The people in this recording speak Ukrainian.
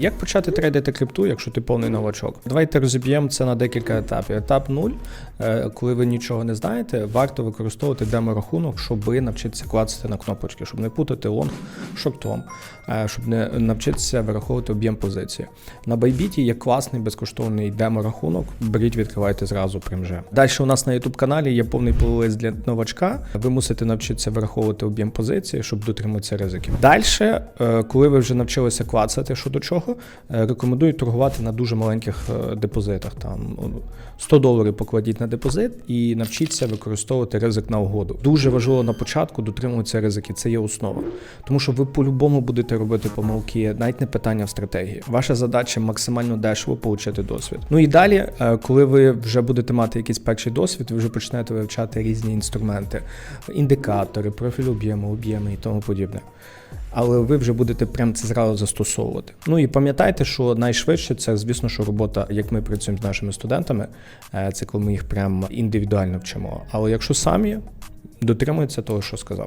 Як почати трейдити крипту, якщо ти повний новачок? Давайте розіб'ємо це на декілька етапів. Етап 0, е, коли ви нічого не знаєте, варто використовувати демо-рахунок, щоб навчитися клацати на кнопочки, щоб не путати лонг шортом, е, щоб не навчитися вираховувати об'єм позиції. На Bybit є класний безкоштовний демо-рахунок. Беріть, відкривайте зразу прям же. Далі у нас на YouTube каналі є повний плейлист для новачка. Ви мусите навчитися вираховувати об'єм позиції, щоб дотриматися ризиків. Далі, коли ви вже навчилися клацати, що до чого, е, рекомендую торгувати на дуже маленьких е, депозитах. Там ну, 100 доларів покладіть на депозит і навчіться використовувати ризик на угоду. Дуже важливо на початку дотримуватися ризики. Це є основа. Тому що ви по-любому будете робити помилки, навіть не питання в стратегії. Ваша задача максимально дешево отримати досвід. Ну і далі, е, коли ви вже будете мати якийсь перший досвід, ви вже почнете вивчати різні інструменти, індикатори, профіль об'єму, об'єми і тому подібне. Але ви вже будете прям це зразу застосовувати. Ну і пам'ятайте, що найшвидше це, звісно, що робота, як ми працюємо з нашими студентами, е, це коли ми їх прям індивідуально вчимо. Але якщо самі дотримуються того, що сказав.